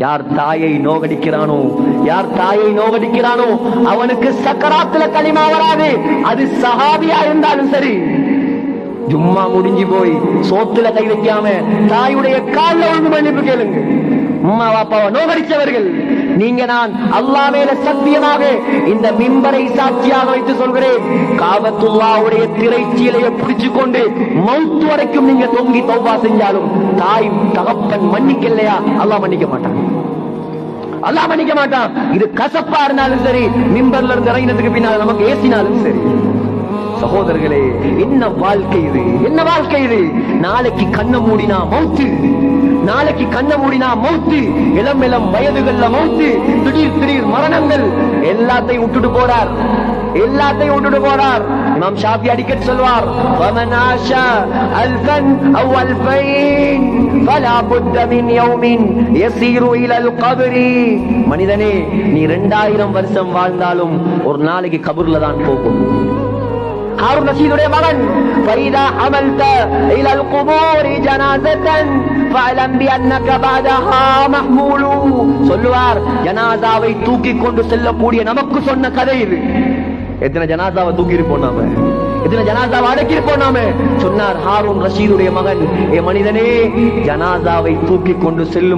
யார் தாயை நோகடிக்கிறானோ யார் தாயை நோகடிக்கிறானோ அவனுக்கு சக்கராத்துல களிமா வராது. அது சஹாபியா இருந்தாலும் சரி. ஜும்மா முடிஞ்சு போய் சோத்துல கை வைக்காம தாயுடைய கால்ல ஒழுங்கு மன்னிப்பு கேளுங்க. அம்மா பாப்பாவை நோகடிச்சவர்கள் நீங்க நான் அல்லா மேல சத்தியமாக இந்த மிம்பரை சாட்சியாக வைத்து சொல்கிறேன். காபத்துல்லாவுடைய திரைச்சீலையை பிடிச்சு கொண்டு மவுத்து வரைக்கும் நீங்க தொங்கி தௌபா செஞ்சாலும் தாய் தகப்பன் மன்னிக்கலையா? அல்லா மன்னிக்க மாட்டான். அல்லா மன்னிக்க மாட்டான். இது கசப்பா இருந்தாலும் சரி மிம்பர்ல இருந்து இறங்கினதுக்கு பின்னால் நமக்கு ஏசினாலும் சரி. சகோதரர்களே என்ன வாழ்க்கை இது என்ன வாழ்க்கை இது நாளைக்கு கண்ண மூடினா மௌத்து நாளைக்கு கண்ண மூடினா மௌத்து இளம் இளம் வயதுகள்ல மௌத்து திடீர் திடீர் மரணங்கள் எல்லாத்தையும் விட்டுட்டு போறார் எல்லாத்தையும் விட்டுட்டு போறார் இமாம் ஷாஃபி அடிக்கடி சொல்வார் ومن عاش ألفا أو ألفين فلا بد من يوم يسير إلى القبر மனிதனே நீ ரெண்டாயிரம் வருஷம் வாழ்ந்தாலும் ஒரு நாளைக்கு கபூர்ல தான் போகும் ஹாரூன் ரஷீதுடைய மகன் فإذا حملت إلى القبور جنازة فاعلم بأنك بعدها محمول சொல்லுவார் ஜனாதாவை தூக்கி கொண்டு செல்லக்கூடிய நமக்கு சொன்ன கதை இது எத்தனை ஜனாதாவை தூக்கி இருப்போம் நாம எத்தனை ஜனாதாவை அடக்கி இருப்போம் நாம சொன்னார் ஹாரூன் ரஷீதுடைய மகன் ஏ மனிதனே ஜனாதாவை தூக்கி கொண்டு செல்லும்